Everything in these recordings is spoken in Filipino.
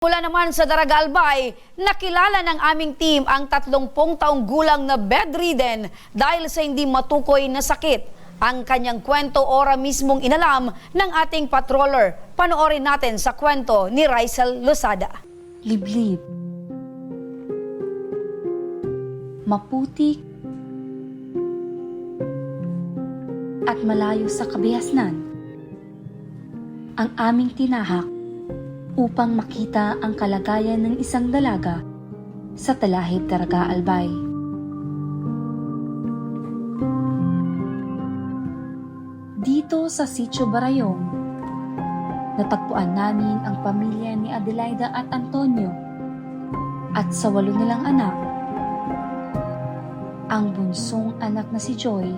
Mula naman sa Daraga Albay, nakilala ng aming team ang 30 taong gulang na bedridden dahil sa hindi matukoy na sakit. Ang kanyang kwento ora mismong inalam ng ating patroller. Panoorin natin sa kwento ni Raisel Losada. liblib, maputik, at malayo sa kabihasnan. Ang aming tinahak upang makita ang kalagayan ng isang dalaga sa Talahib Daraga Albay. Dito sa Sitio Barayong, natagpuan namin ang pamilya ni Adelaida at Antonio at sa walo nilang anak, ang bunsong anak na si Joy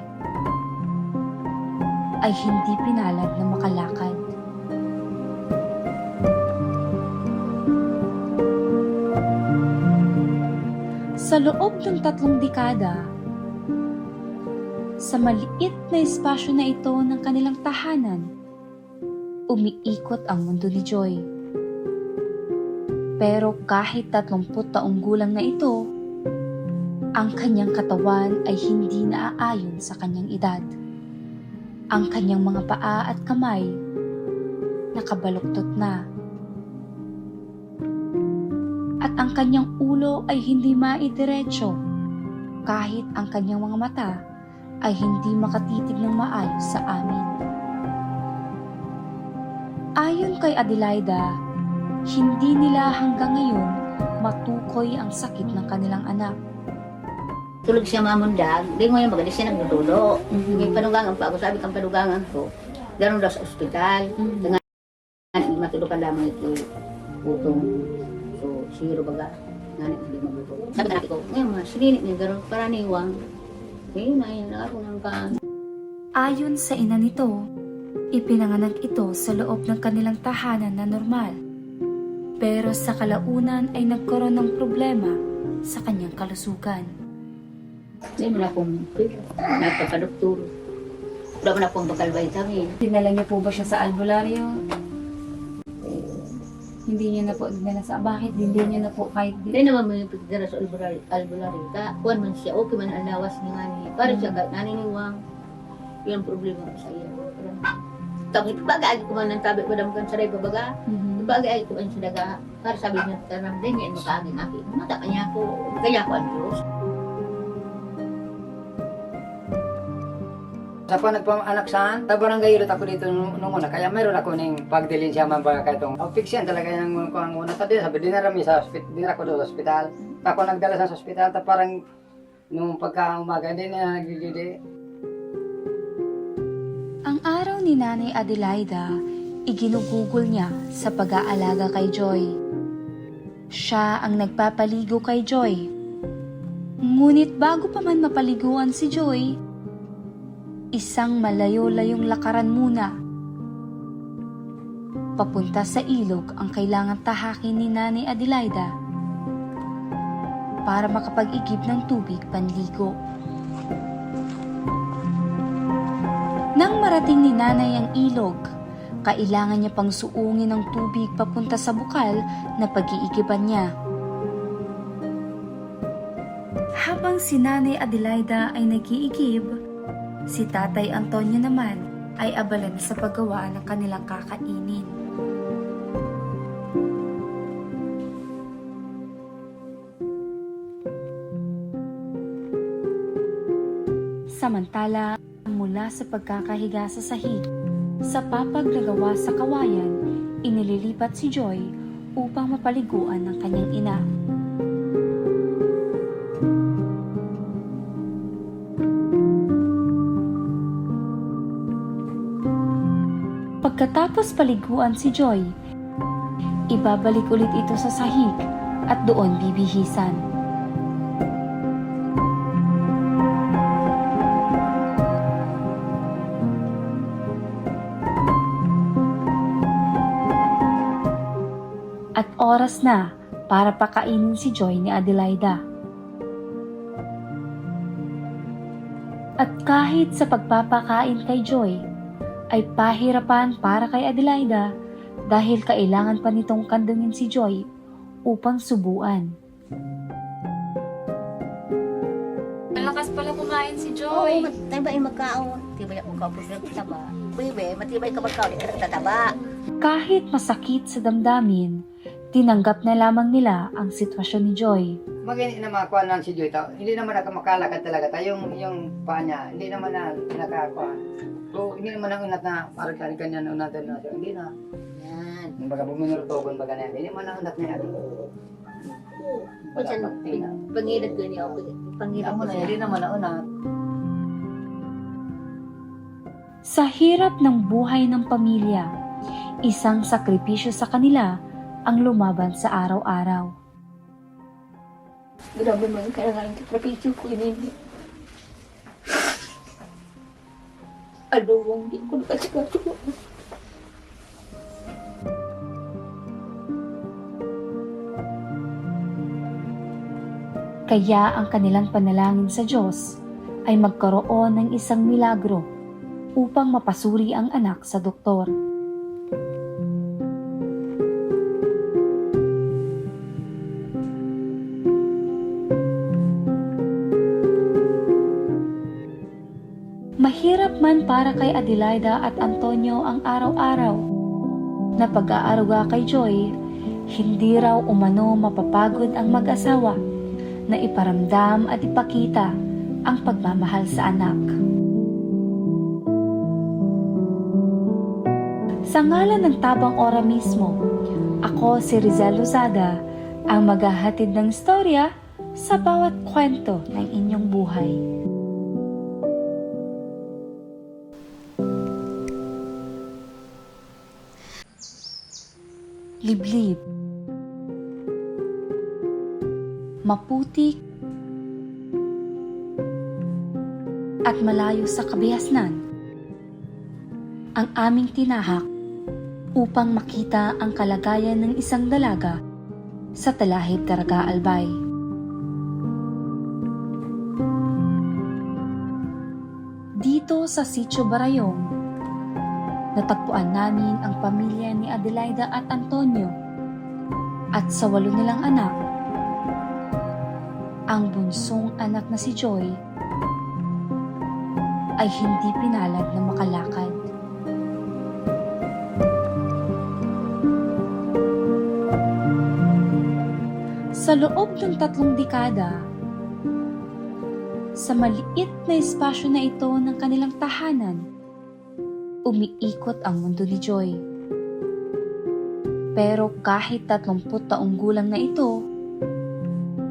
ay hindi pinalad na makalakad. Sa loob ng tatlong dekada, sa maliit na espasyo na ito ng kanilang tahanan, umiikot ang mundo ni Joy. Pero kahit 30 taong gulang na ito, ang kanyang katawan ay hindi naaayon sa kanyang edad. Ang kanyang mga paa at kamay nakabaluktot na. At ang kanyang ulo ay hindi maidiretso kahit ang kanyang mga mata ay hindi makatitig ng maayos sa amin. Ayon kay Adelaida, hindi nila hanggang ngayon matukoy ang sakit ng kanilang anak. Tulog siya mamundag, di mo yung magalis siya nagdudulo. Mhm. Yung panugangan pa ako, sabi kang panugangan ko, gano'n daw sa ospital. Mhm. Dengan matulukan lamang ito utong. Zero baga. Nganit hindi mabuto. Sabi ka natin ko, ngayon ma, sininit niya gano'n para niwang. Eh, na yun, ako nang ka. Ayon sa ina nito, ipinanganak ito sa loob ng kanilang tahanan na normal. Pero sa kalaunan ay nagkaroon ng problema sa kanyang kalusugan. Hindi mo na akong nagpapadoktor. Wala mo na akong bakal vitamin. Dinala niyo po ba siya sa albularyo? Hindi niyo na po dinala sa... Bakit hindi niyo na po kahit... Hindi naman mo yung pagdara sa albularyo. Ka, kuwan man siya, okay man ang lawas ni nga ni. Para siya, kahit naniniwang. Yun ang problema ko sa iya. Tapos ipagay ko man ng tabi ko damkan sa ray babaga. Ipagay ko man sa daga. Para sabi niya, tanam din yan, makaging aki. Mata ka niya ako. Kaya ko ang Diyos. Sa pa nagpamanak saan, sa barangay ulit ako dito nung, una. Kaya meron ako ning pagdilin siya man ba kahitong fiction talaga yung ko ang una. Sabi sabi dinara mi sa hospital, dinara ko doon sa hospital. Ako nagdala sa hospital, ta parang nung pagka umaga hindi na nagigidi. Ang araw ni Nanay Adelaida, iginugugol niya sa pag-aalaga kay Joy. Siya ang nagpapaligo kay Joy. Ngunit bago pa man mapaliguan si Joy, isang malayo-layong lakaran muna. Papunta sa ilog ang kailangan tahakin ni Nanay Adelaida para makapag-igib ng tubig panligo. Nang marating ni nanay ang ilog, kailangan niya pang suungin ng tubig papunta sa bukal na pag-iigiban niya. Habang si Nanay Adelaida ay nag-iigib, si Tatay Antonio naman ay abala na sa paggawa ng kanilang kakainin. Samantala, mula sa pagkakahiga sa sahig, sa papag na gawa sa kawayan, inililipat si Joy upang mapaliguan ng kanyang ina. Pagkatapos paliguan si Joy, ibabalik ulit ito sa sahig at doon bibihisan. At oras na para pakainin si Joy ni Adelaida. At kahit sa pagpapakain kay Joy, ay pahirapan para kay Adelaida dahil kailangan pa nitong kandungin si Joy upang subuan. Malakas pala kumain si Oo, Joy. matibay magkaon. Tibay ako ka po taba. Bibi, matibay ka magkaon. Ito tataba. Kahit masakit sa damdamin, tinanggap na lamang nila ang sitwasyon ni Joy. Magini na makuha lang si Joy. Hindi naman na makalakad talaga tayo. Yung, yung paa niya, hindi naman na nakakuha. So, hindi naman ang unat na parang kanya kanya na unat na siya. Hindi na. Yan. Yung baga buminurutogon baga na yan. Hindi naman ang unat na yan. Baga pagti na. pangilad ko niya Ako ko na, siya. hindi naman ang unat. Sa hirap ng buhay ng pamilya, isang sakripisyo sa kanila ang lumaban sa araw-araw. Grabe man, kailangan ka trapisyo ko ini. Aluwang di ko nakasikaso. Kaya ang kanilang panalangin sa Diyos ay magkaroon ng isang milagro upang mapasuri ang anak sa doktor. Mahirap man para kay Adelaida at Antonio ang araw-araw na pag-aaruga kay Joy, hindi raw umano mapapagod ang mag-asawa na iparamdam at ipakita ang pagmamahal sa anak. Sa ngalan ng Tabang Ora mismo, ako si Rizal Lozada ang maghahatid ng storya sa bawat kwento ng inyong buhay. Liblib. Maputik at malayo sa kabihasnan. Ang aming tinahak upang makita ang kalagayan ng isang dalaga sa Talahib Daraga Albay. Dito sa Sitio Barayong, natagpuan namin ang pamilya ni Adelaida at Antonio at sa walo nilang anak, ang bunsong anak na si Joy ay hindi pinalad na makalakad. Sa loob ng tatlong dekada, sa maliit na espasyo na ito ng kanilang tahanan, umiikot ang mundo ni Joy. Pero kahit 30 taong gulang na ito,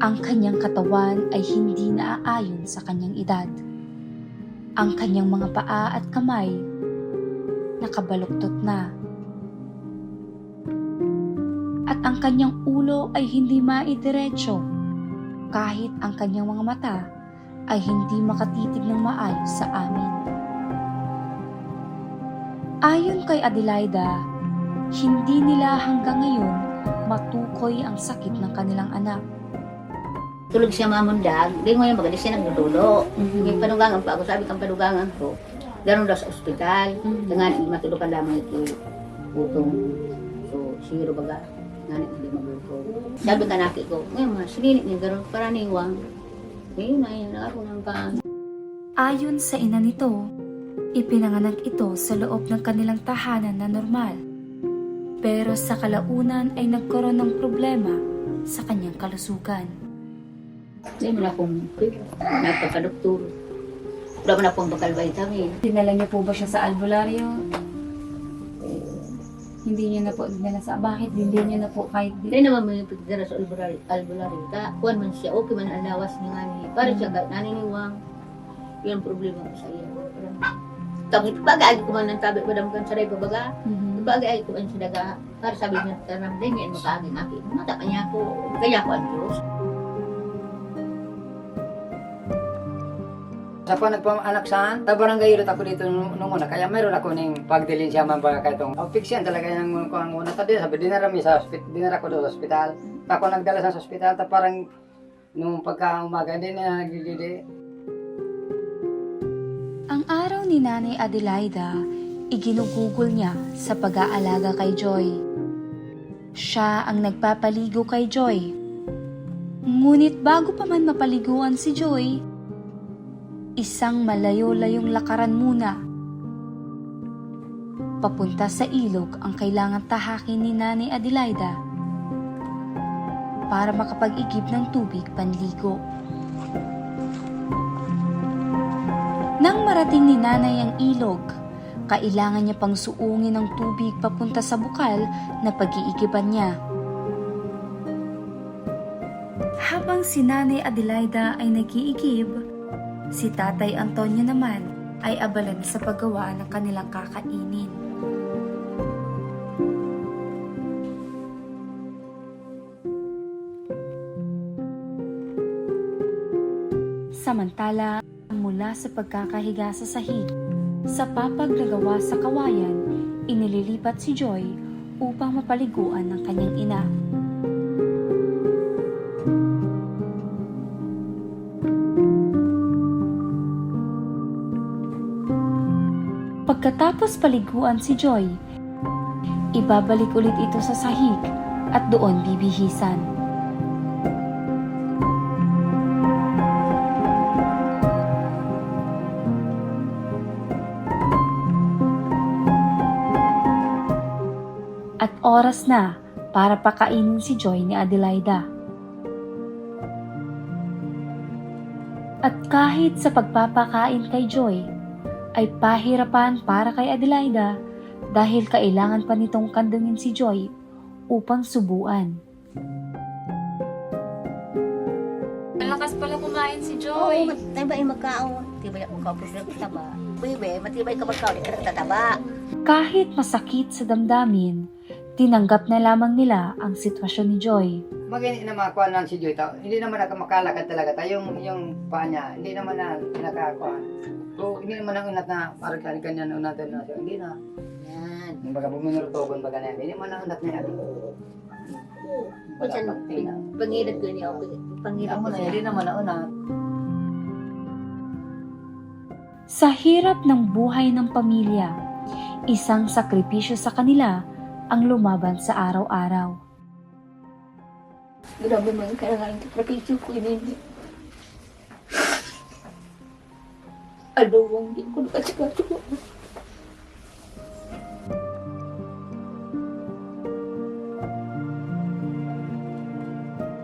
ang kanyang katawan ay hindi naaayon sa kanyang edad. Ang kanyang mga paa at kamay nakabaluktot na. At ang kanyang ulo ay hindi maidiretso kahit ang kanyang mga mata ay hindi makatitig ng maayos sa amin. Ayon kay Adelaida, hindi nila hanggang ngayon matukoy ang sakit ng kanilang anak. Tulog siya mamundag, di mo yung magalis siya nagdudulo. Yung panugangan pa ako, sabi kang panugangan ko, ganun daw sa ospital. Mhm. Dengan hindi matulog ka lamang ito utong. So, siguro baga, nga hindi magulog. Sabi ka naki ko, ngayon ma, sininit niya ganun, para niwang. Ngayon na yun, ako ka. Ayon sa ina nito, ipinanganak ito sa loob ng kanilang tahanan na normal. Pero sa kalaunan ay nagkaroon ng problema sa kanyang kalusugan. Hindi mo na akong, napakadoktor. Wala mo na akong bakal vitamin. Dinala niyo po ba siya sa albularyo? Hindi niyo na po dinala sa... Bakit hindi niyo na po kahit... Hindi naman may pagdara sa albularyo. albularyo. Ka, kuwan man siya, okay man ang lawas ni nga ni. Para siya, naniniwang. Yun ang problema ko sa. Parang, Tapos, pag-aagi ko man ng tabi, badam kan saray babaga. Mhm. Pag-aagi ko man siya daga. Para sabi niya, taram din yan, makaaging aki. Mata pa niya ako. Kaya ko ang Diyos. Sa pa nagpamanak saan, ta barangay ulit ako dito nung, una. Kaya meron ako ning pagdilin siya man ba kahitong. Ang fiction talaga yung ko ang una. Tadi sabi dinara mi sa hospital, dinara ko doon sa ospital. Ako nagdala sa ospital, ta parang nung pagka umaga hindi na nagdididi. Ang araw ni Nanay Adelaida, iginugugol niya sa pag-aalaga kay Joy. Siya ang nagpapaligo kay Joy. Ngunit bago pa man mapaliguan si Joy, isang malayo-layong lakaran muna. Papunta sa ilog ang kailangan tahakin ni Nanay Adelaida para makapag-igib ng tubig panligo. Nang marating ni Nanay ang ilog, kailangan niya pang suungin ng tubig papunta sa bukal na pag-iigiban niya. Habang si Nanay Adelaida ay nag-iigib, si Tatay Antonio naman ay abala sa paggawa ng kanilang kakainin. Samantala, mula sa pagkakahiga sa sahig, sa papaglagawa sa kawayan, inililipat si Joy upang mapaliguan ng kanyang ina. Pagkatapos paliguan si Joy, ibabalik ulit ito sa sahig at doon bibihisan. Oras na para pakainin si Joy ni Adelaida. At kahit sa pagpapakain kay Joy, ay pahirapan para kay Adelaida dahil kailangan pa nitong kandungin si Joy upang subuan. Malakas pala kumain si Oo, Joy. matibay magkaon. Tibay ako kapos ng taba. Bibi, matibay ka magkaon, di ka nagtataba. Kahit masakit sa damdamin, tinanggap na lamang nila ang sitwasyon ni Joy. Magini na makuha lang si Joy. ta- Hindi naman nakakalakad talaga. Ta, yung, yung paa niya, hindi naman na nakakuha. So, hindi naman ang unat na parang ganyan na unat na siya. Hindi na. Yan. Yung baga buminurutogon baga na yan. Hindi naman ang unat na yan. Baga Minsan, pagting na. pangirat ko niya Amo ko na, siya. hindi naman ang unat. Sa hirap ng buhay ng pamilya, isang sakripisyo sa kanila ang lumaban sa araw-araw. Grabe mga kailangan ng prakisyo ko ini. Alawang di ko nakasikaso.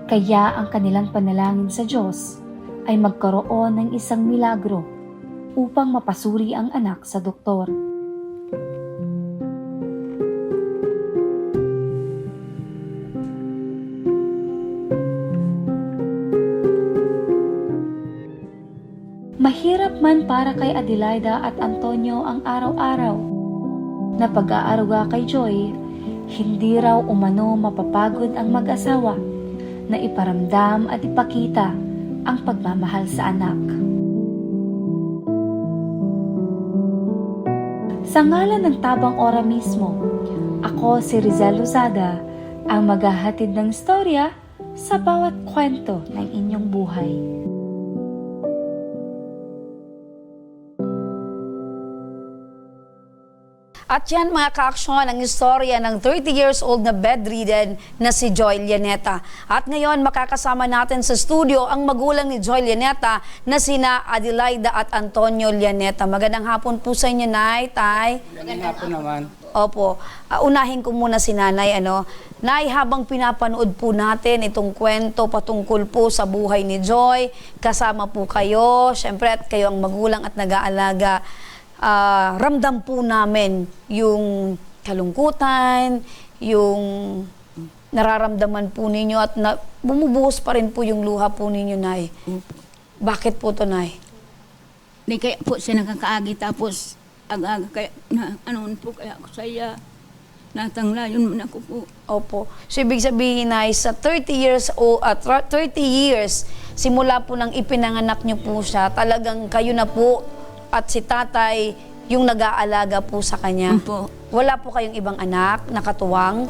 Kaya ang kanilang panalangin sa Diyos ay magkaroon ng isang milagro upang mapasuri ang anak sa doktor. Man para kay Adelaida at Antonio ang araw-araw na pag-aaruga kay Joy, hindi raw umano mapapagod ang mag-asawa na iparamdam at ipakita ang pagmamahal sa anak. Sa ngalan ng Tabang Ora mismo, ako si Rizal Lozada ang maghahatid ng storya sa bawat kwento ng inyong buhay. At yan mga kaaksyon ang istorya ng 30 years old na bedridden na si Joy Llaneta. At ngayon makakasama natin sa studio ang magulang ni Joy Llaneta na sina Adelaida at Antonio Llaneta. Magandang hapon po sa inyo, Nay, Tay. Ganyan nga po naman. Opo. Ah, unahin ko muna si Nanay. Ano. Nay, habang pinapanood po natin itong kwento patungkol po sa buhay ni Joy, kasama po kayo, syempre at kayo ang magulang at nag-aalaga, ah, ramdam po namin yung kalungkutan, yung nararamdaman po ninyo at na, bumubuhos pa rin po yung luha po ninyo, Nay. Bakit po to, Nay? Di kaya po siya nakakaagi tapos aga-aga kaya na ano po kaya ako saya natanglayon man ako po. Opo. So, ibig sabihin na sa 30 years o at 30 years, simula po nang ipinanganak niyo po siya, talagang kayo na po at si tatay yung nag-aalaga po sa kanya. Po. Wala po kayong ibang anak, nakatuwang.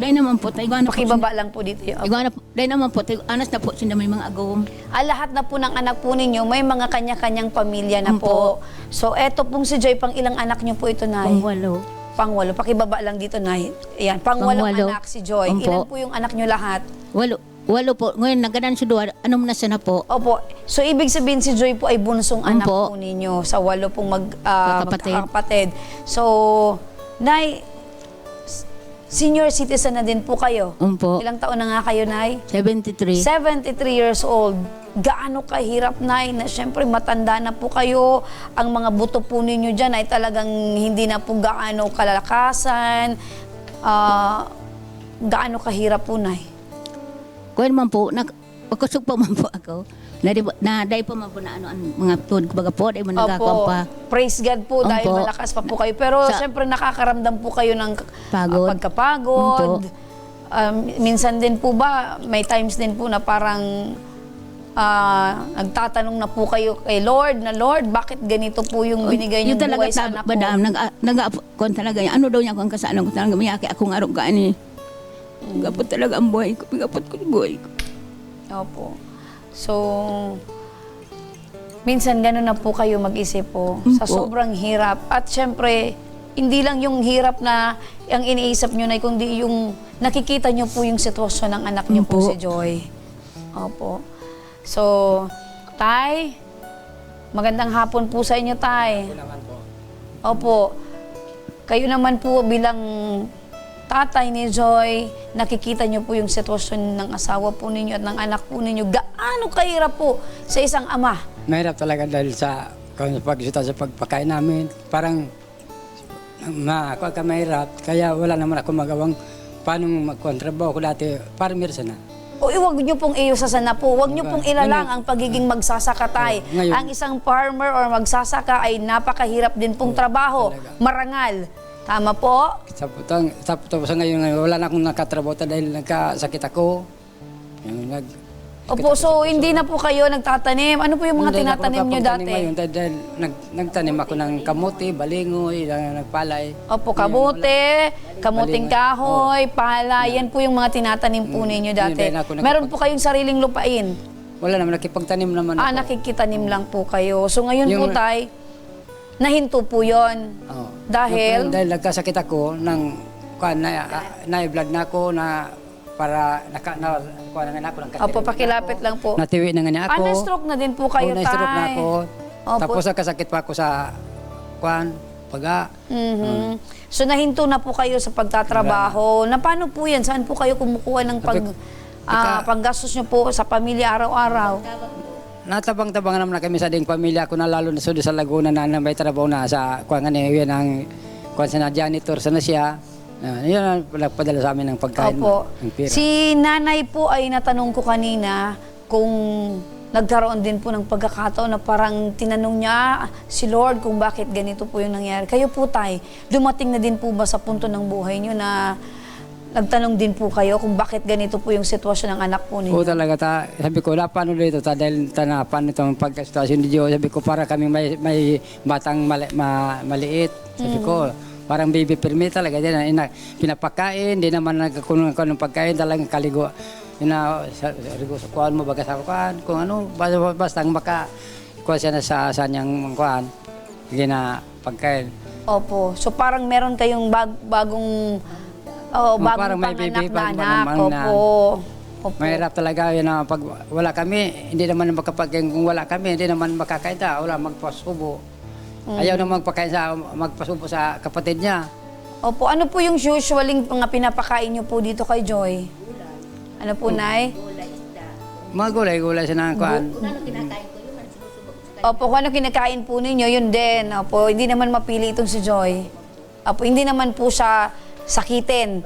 Dahil naman po, tayo na po. Lang po dito. Tayo na po, dahil naman po, tayo, anas na po sila may mga agawang. Ah, lahat na po ng anak po ninyo, may mga kanya-kanyang pamilya na po. So, eto pong si Joy, pang ilang anak niyo po ito, Nay? Pang walo. Pangwalo. Pakibaba lang dito, Nay. Ayan, pangwalong Pangwalo. anak si Joy. Opo. Ilan po yung anak nyo lahat? Walo, walo po. Ngayon, naganan si Duwa. Anong nasa na po? Opo. So, ibig sabihin si Joy po ay bunsong anak Opo. po ninyo sa walo pong mag, ah, Magkakapatid. magkakapatid. So, Nay, s- senior citizen na din po kayo. Umpo. Ilang taon na nga kayo, Nay? 73. 73 years old. Gaano kahirap, Nay, na syempre matanda na po kayo. Ang mga buto po ninyo dyan ay talagang hindi na po gaano kalakasan. Ah, gaano kahirap po, Nay? Kuwan man po, nag, pagkusog pa man po ako. Na, di, na dahil pa man po na ano, ang mga tod, kumbaga po, dahil mo nagkakawang pa. Praise God po dahil Opo. malakas pa po kayo. Pero Sa- syempre nakakaramdam po kayo ng Pagod. ah, pagkapagod. Opo. Um, minsan din po ba, may times din po na parang ah, nagtatanong na po kayo kay Lord na Lord, bakit ganito po yung binigay Yung niyong talaga buhay sa anak ko? madam, nag, nag, kon talaga. Ano daw niya kung kasalanan ko talaga, miyaki akong araw ka ni. Gapot talaga ang buhay ko, gapot ko yung buhay ko. Opo. So, minsan gano'n na po kayo mag-isip po sa Opo. sobrang hirap. At syempre, hindi lang yung hirap na ang iniisip nyo na kundi yung nakikita nyo po yung sitwasyon ng anak nyo po Opo. si Joy. Opo. So, Tay, magandang hapon po sa inyo, Tay. Opo. Kayo naman po bilang tatay ni Joy, nakikita niyo po yung sitwasyon ng asawa po ninyo at ng anak po ninyo. Gaano kahirap po sa isang ama? Mahirap talaga dahil sa kung pagsita sa pagpakain namin. Parang ma, ako ka mahirap. Kaya wala naman ako magawang paano magkontrabaho ko dati. Parang mirsa na. O iwag niyo pong iusasana po. Huwag niyo pong ilalang ang pagiging magsasaka tay. Oo, ngayon- Ang isang farmer or magsasaka ay napakahirap din pong trabaho. talaga. Marangal. Tama po? Putang sa ngayon, ngayon, wala na akong nakatrabaho dahil nagkasakit ako. Yung nag, Opo, so hindi na po kayo nagtatanim. Ano po yung mga Hindi na ako tinatanim niyo nakapagtanim dati? Ngayon, dahil, dahil nag, nagtanim ako ng kamote, balingoy, na- nagpalay. Opo, kamote, kamuting kahoy, pala, yan po yung mga tinatanim po ninyo dati. Ako nakapag- Meron po kayong sariling lupain. Wala naman, nakipagtanim naman Ah, ako. nakikitanim lang po kayo. So ngayon po Yung- tay, nahinto po yon. Oo. Dahil? Yung- dahil nagkasakit ako ng kuan na na-blood na ako na para naka na kuan na nga ako ng Opo, pakilapit lang po. Natiwi na nga niya Ah, ako. na-stroke na din po kayo, Oo, na-stroke na tay. ako. Opo. Tapos nagkasakit pa ako sa kuan paga. Mhm. So nahinto na po kayo sa pagtatrabaho. Na paano po yan? Saan po kayo kumukuha ng pag, Sabi- ah, panggastos nyo po sa pamilya araw-araw? Natabang-tabang naman na kami sa ding pamilya ko na lalo na sa sa Laguna na, na may trabaho na sa kuan nga niya ang kuan sa na janitor sa na siya. Uh, yun ang nagpadala sa amin ng pagkain. Opo. ng pira. Si nanay po ay natanong ko kanina kung nagkaroon din po ng pagkakataon na parang tinanong niya si Lord kung bakit ganito po yung nangyari. Kayo po tay, dumating na din po ba sa punto ng buhay niyo na nagtanong din po kayo kung bakit ganito po yung sitwasyon ng anak po Oo ninyo? talaga ta. Sabi ko, na paano dito ta dahil ta na paano itong pagkasitwasyon ni Diyos. Sabi ko, para kami may, may batang mali, ma, maliit. Sabi ko, parang baby permit talaga. Din, ina, pinapakain, di naman nagkakunan ko ng pagkain, talagang kaligo. Yun na, sa, sa, kuhan mo, baga sa kuhan, kung ano, basta, basta maka, kuha siya na sa, sa niyang kuhan, hindi na pagkain. Opo. So parang meron kayong bag, bagong oh, bagong parang may panganak baby, na anak. panganak na- Opo. Opo. Mahirap talaga yun na pag wala kami, hindi naman makapagkain. Kung wala kami, hindi naman makakain ta. Wala magpasubo. Ayaw na magpakain sa, magpasubo sa kapatid niya. Opo, ano po yung usually mga pinapakain niyo po dito kay Joy? Ano po, Nay? Mga gulay-gulay sa nangkuan. Opo, kung ano kinakain po ninyo, yun din. Opo, hindi naman mapili itong si Joy. Opo, hindi naman po siya sakitin.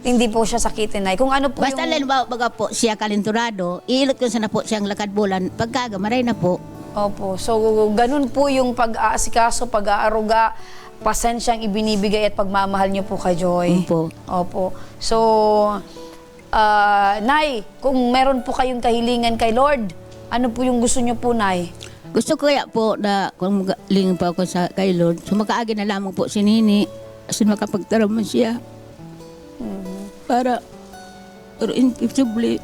Hindi po siya sakitin, Nay. Kung ano po Basta yung... lang ba, baga po siya kalinturado, iilot ko sa na po siyang lakad bulan, pagkaga, maray na po. Opo. So, ganun po yung pag-aasikaso, pag-aaruga, pasensyang ibinibigay at pagmamahal niyo po kay Joy. Opo. Opo. So, ah, Nay, kung meron po kayong kahilingan kay Lord, ano po yung gusto niyo po, Nay? Gusto ko kaya po na kung magaling pa ako sa kay Lord, sumakaagi na lamang po si Nini, kasi makapagtaraman siya. Para, pero imposible.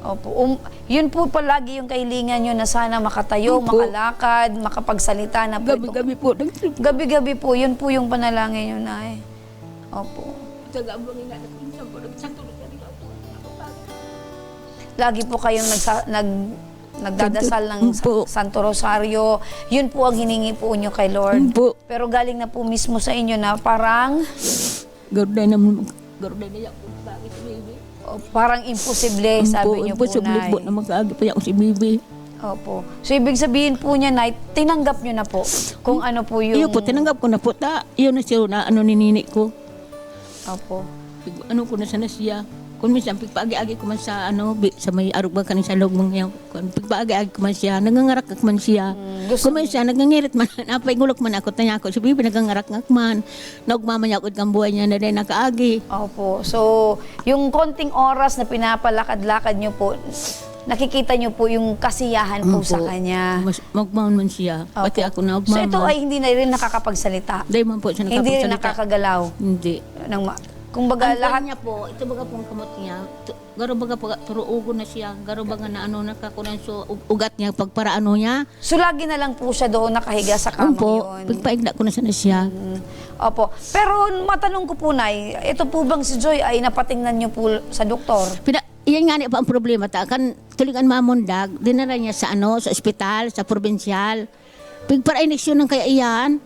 Opo. Um, yun po palagi yung kahilingan nyo na sana makatayo, Opo. makalakad, makapagsalita na po. Gabi-gabi po. Gabi-gabi po, yun po yung panalangin nyo na eh. Opo. Lagi po kayong nagsa, nag, nagdadasal ng Opo. Santo Rosario. Yun po ang hiningi po nyo kay Lord. Opo. Pero galing na po mismo sa inyo na parang Garuday naman, garuday na yan po, parang imposible, sabi nyo po, imposible Nay. po na mag-aagi pa ako si Bibi. Opo. So, ibig sabihin po niya, Nay, tinanggap nyo na po kung ano po yung... Iyo po, tinanggap ko na po, ta, yun na siya na ano ni nini ko. Opo. Ano ko na sana siya. Kung minsan, pigpaagi-agi ko man sa ano, bi- sa may arog ba kanin sa loob mong yan. Kung pigpaagi-agi ko man siya, nagangarak ak man siya. Mm, gusto Kung minsan, nagangirit man, napay gulok man ako, tanya ako, si Bibi nagangarak ngak man. Naugmamanya ako kang buhay niya na din nakaagi. Opo. So, yung konting oras na pinapalakad-lakad nyo po, nakikita nyo po yung kasiyahan po sa Opo. kanya. Mas, magmaon man siya. Opo. Pati ako na So, ito ay hindi na rin nakakapagsalita. Dahil man po siya Hindi rin nakakagalaw. Hindi. Ng ma- kung baga Ang lahat, niya po, ito baga pong kamot niya, tu- garo baga po, turo ugo na siya, garo baga na ano, nakakunan so u- ugat niya, pagpara ano niya. so lagi na lang po siya doon nakahiga sa kamang Opo, yun. pagpaigda ko na sana siya. Mm. Opo. Pero matanong ko po, Nay, ito po bang si Joy ay napatingnan niyo po sa doktor? Pina, yan nga niya pa ang problema ta, kan tulingan mamundag, dinara niya sa ano, sa ospital, sa provincial. Pagpara ineksyon ng kaya iyan.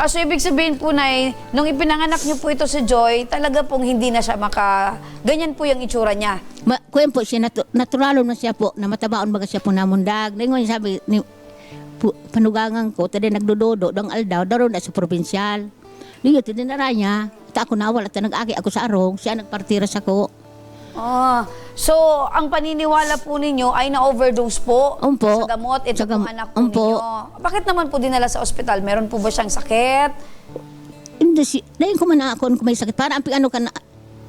Ah, so ibig sabihin po, Nay, nung ipinanganak niyo po ito si Joy, talaga pong hindi na siya maka... Ganyan po yung itsura niya. Ma, kuyan po siya, natu- naturalo na siya po, na matabaon baga siya po namundag. Ngayon sabi, ni, pu, panugangan ko, tadi nagdudodo, dong aldaw, daro na sa provincial. Diyo, tinara niya, ta ako nawal at nag-aki ako sa arong, siya nagpartira sa ko. Ah, so ang paniniwala po ninyo ay na-overdose po Umpo. sa gamot. Ito Sa gam- pong anak po Umpo. ninyo. Bakit naman po dinala sa ospital? Meron po ba siyang sakit? Hindi si, dahil ko man ako kung may sakit, para ang ano ka na,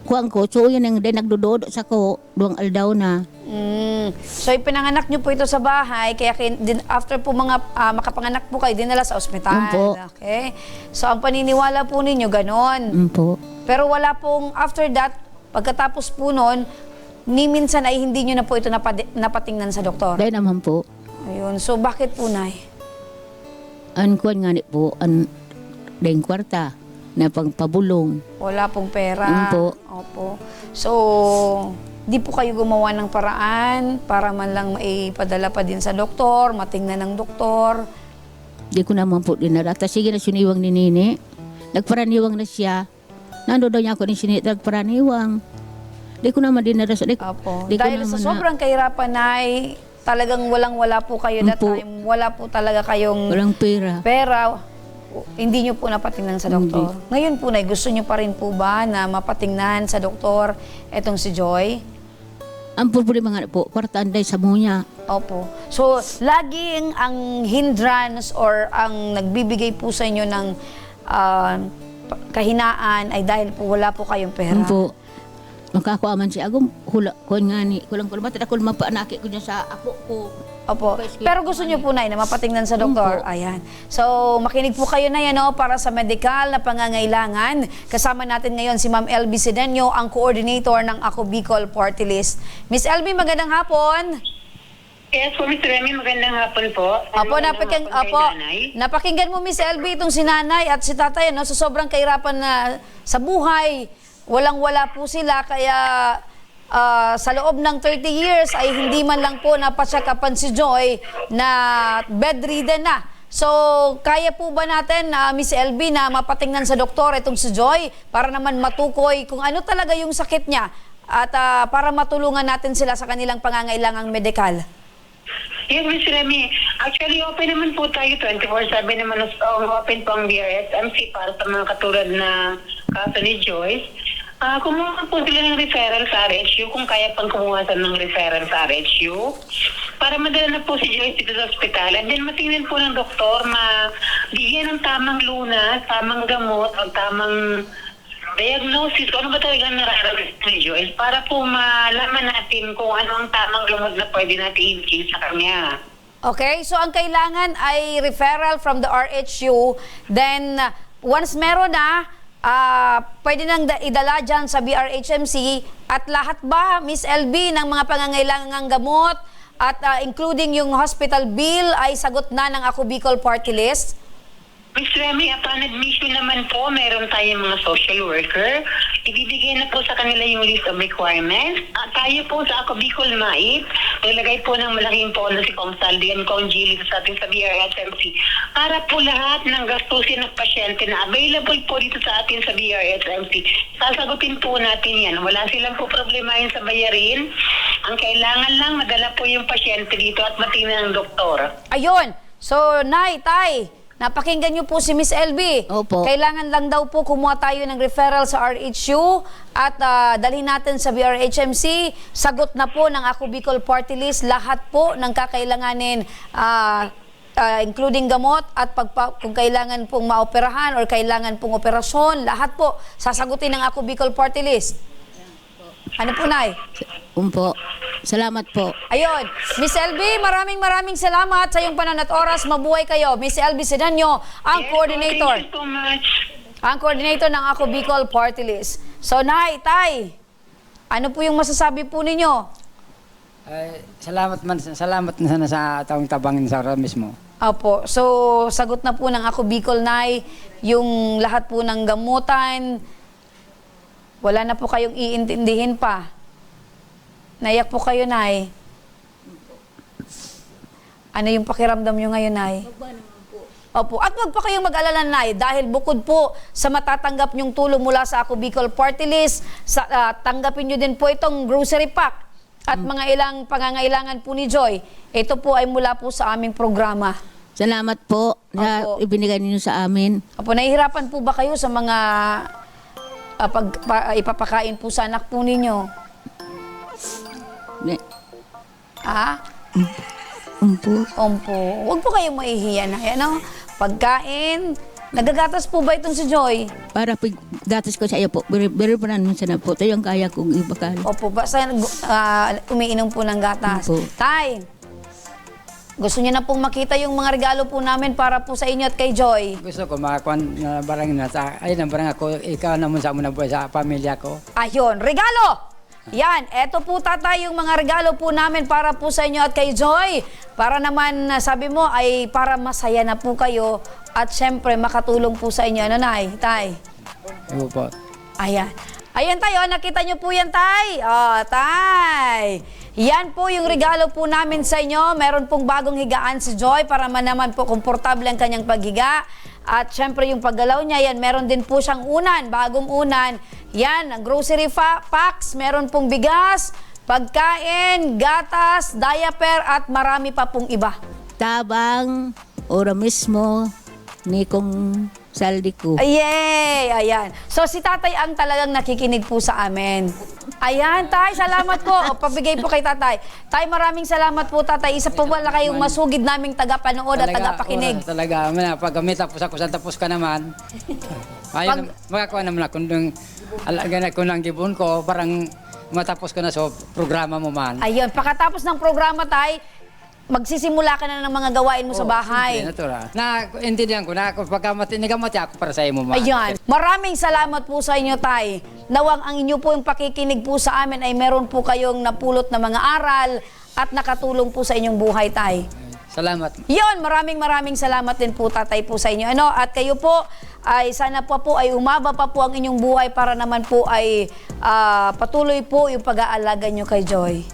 kuang ko, so yun ang dahil nagdudodo sa ko, duwang aldaw na. Mm. So ipinanganak niyo po ito sa bahay, kaya kin- din, after po mga ah, makapanganak po kayo, dinala sa ospital. Umpo. Okay? So ang paniniwala po ninyo, ganon. Mm po. Pero wala pong, after that, pagkatapos po nun, ni minsan ay hindi nyo na po ito napatingnan sa doktor. Dahil naman po, Ayun. So bakit po, Nay? an kuan nga ni po, an dahil kwarta, na pagpabulong. Wala pong pera. Umpo. Opo. So, di po kayo gumawa ng paraan para man lang maipadala pa din sa doktor, matingnan ng doktor. Di ko naman po dinara. Tapos sige na siniwang ni Nini. Nagparaniwang na siya. Nando daw niya ako ni sinit, nagparaniwang. Di ko naman dinara sa... Di, Opo. di Dahil sa naman na- sobrang kahirapan, Nay, talagang walang-wala po kayo that Umpo. time. Wala po talaga kayong Walang pera. pera. Hindi nyo po napatingnan sa doktor. Ngayon po, Nay, gusto nyo pa rin po ba na mapatingnan sa doktor etong si Joy? Ang problema nga po, kwartaan dahil sa munya. Opo. So, laging ang hindrance or ang nagbibigay po sa inyo ng pa- kahinaan ay dahil po wala po kayong pera. Po, makakuha man siya. Agum, hula, kuhan nga ni, kulang kulang. Ba't ako mapaanaki ko niya sa apo ko. Opo. Pero gusto niyo po, Nay, na mapatingnan sa doktor? Ayan. So, makinig po kayo na yan, no, para sa medical na pangangailangan. Kasama natin ngayon si Ma'am LB Sedeño, ang coordinator ng Ako Bicol Party List. Miss LB, magandang hapon. Yes po, Mr. Remy, magandang hapon po. Apo, Magandang napaking, hapon kay apo, nanay. napakinggan mo, Miss LB, itong si nanay at si tatay, no, sa sobrang kahirapan na sa buhay, walang-wala po sila, kaya ah, sa loob ng 30 years ay hindi man lang po napasyakapan si Joy na bedridden na. So, kaya po ba natin, ah, Miss LB, na mapatingnan sa doktor itong si Joy para naman matukoy kung ano talaga yung sakit niya at ah, para matulungan natin sila sa kanilang pangangailangang medikal? Yes, Mr. Remy. Actually, open naman po tayo 24-7 naman um, open po ang BRSMC para sa mga katulad na kaso ni Joyce. Ah, kumuha po sila ng referral sa RHU kung kaya pang kumuha sila ng referral sa RHU para madala na po si Joyce dito sa ospital. And then matingnan po ng doktor, mabigyan ng tamang lunas, tamang gamot, o tamang diagnosis, kung ano ba talaga nararamdaman ni Joyce para po malaman natin kung ano ang tamang gamot na pwede natin i sa kanya. Okay, so ang kailangan ay referral from the RHU. Then, uh, once meron na, ah, pwede nang da- idala dyan sa BRHMC at lahat ba, Miss LB, ng mga pangangailangang gamot at ah, including yung hospital bill ay sagot na ng Ako Bicol Party List? Miss Remy, upon admission naman po, meron tayong mga social worker. Ibibigay na po sa kanila yung list of requirements. At tayo po sa Ako Bicol Mait, nilagay po ng malaking pondo si and Kong Gilly sa ating sa BRSMC para po lahat ng gastusin ng pasyente na available po dito sa atin sa BRSMC. Sasagutin po natin yan. Wala silang po problema yun sa bayarin. Ang kailangan lang, madala po yung pasyente dito at matingnan ng doktor. Ayun. So, Nay, Tay, napakinggan niyo po si Miss LB. Opo. Kailangan lang daw po kumuha tayo ng referral sa RHU at ah, dalhin natin sa BRHMC. Sagot na po ng Ako Bicol Party List lahat po ng kakailanganin ah, ah, including gamot at pagpa, kung kailangan pong maoperahan or kailangan pong operasyon, lahat po sasagutin ng Ako Bicol Party List. Ano po, Nay? Umpo. Salamat po. Ayun, Miss LB, maraming maraming salamat sa iyong panahon at oras. Mabuhay kayo. Miss LB Sedanyo, ang Yes, coordinator. Thank you so much. Ang coordinator ng Ako Bicol Party List. So, Nay, Tay, ano po yung masasabi po ninyo? Ay, salamat man, salamat na sana sa taong tabangin sa oras mismo. Opo, so sagot na po ng Ako Bicol, Nay, yung lahat po ng gamutan, wala na po kayong iintindihin pa. Naiyak po kayo, Nay. Ano yung pakiramdam nyo ngayon, Nay? Opo. At wag pa kayong mag-alala, Nay, dahil bukod po sa matatanggap nyong tulong mula sa Ako Bicol Party List, sa, ah, tanggapin nyo din po itong grocery pack at mga ilang pangangailangan po ni Joy. Ito po ay mula po sa aming programa. Salamat po na Opo. ibinigay ninyo sa amin. Opo, nahihirapan po ba kayo sa mga ah, pag, pa- ipapakain po sa anak po ninyo? Ne- Ha? Umpo. Ompo. Huwag po kayong mahihiya na. Ano? Pagkain. Nagagatas po ba itong si Joy? Para pig gatas ko sa iyo po. Po na nun sana po. Ito yung kaya kong ibakal. Opo, basta ah, umiinom po ng gatas. Opo. Tay, gusto niyo na pong makita yung mga regalo po namin para po sa inyo at kay Joy. Gusto ko makakuha na barang na sa, ay na barang ako, ikaw naman sa muna sa pamilya ko. Ayun, regalo! Yan, eto po tatay yung mga regalo po namin para po sa inyo at kay Joy. Para naman, sabi mo, ay para masaya na po kayo at syempre makatulong po sa inyo. Ano, Nay? Tay? Ayun po. Ayan. Ayan tayo, nakita niyo po yan, Tay. Oh, Tay. Yan po yung regalo po namin sa inyo. Meron pong bagong higaan si Joy para man naman po komportable ang kanyang paghiga. At syempre yung paggalaw niya, yan, meron din po siyang unan, bagong unan. Yan, ang grocery fa- packs, meron pong bigas, pagkain, gatas, diaper, at marami pa pong iba. Tabang, ora mismo, ni kong saldi ko. Yay! Ayan. So si tatay ang talagang nakikinig po sa amin. Ayan, tay, salamat po. O, pabigay po kay tatay. Tay, maraming salamat po, tatay. Isa po wala kayong masugid naming tagapanood at tagapakinig. oras talaga, man, pag kami tapos ako, sa tapos ka naman. Ayun, makakuha naman ako nung alaga na ko ng gibon ko, parang matapos ko na sa programa mo man. Ayun, pagkatapos ng programa, tay, magsisimula ka na ng mga gawain mo sa bahay. Hindi, natural. Na, intindihan ko na, pagka nigamati ako para sa iyo mo man. Ayan. Maraming salamat po sa inyo, Tay. Nawang ang inyo po yung pakikinig po sa amin ay meron po kayong napulot na mga aral at nakatulong po sa inyong buhay, Tay. Salamat. Yon, maraming maraming salamat din po tatay po sa inyo. Ano, at kayo po ay sana pa po ay umaba pa po ang inyong buhay para naman po ay ah, patuloy po yung pag-aalaga nyo kay Joy.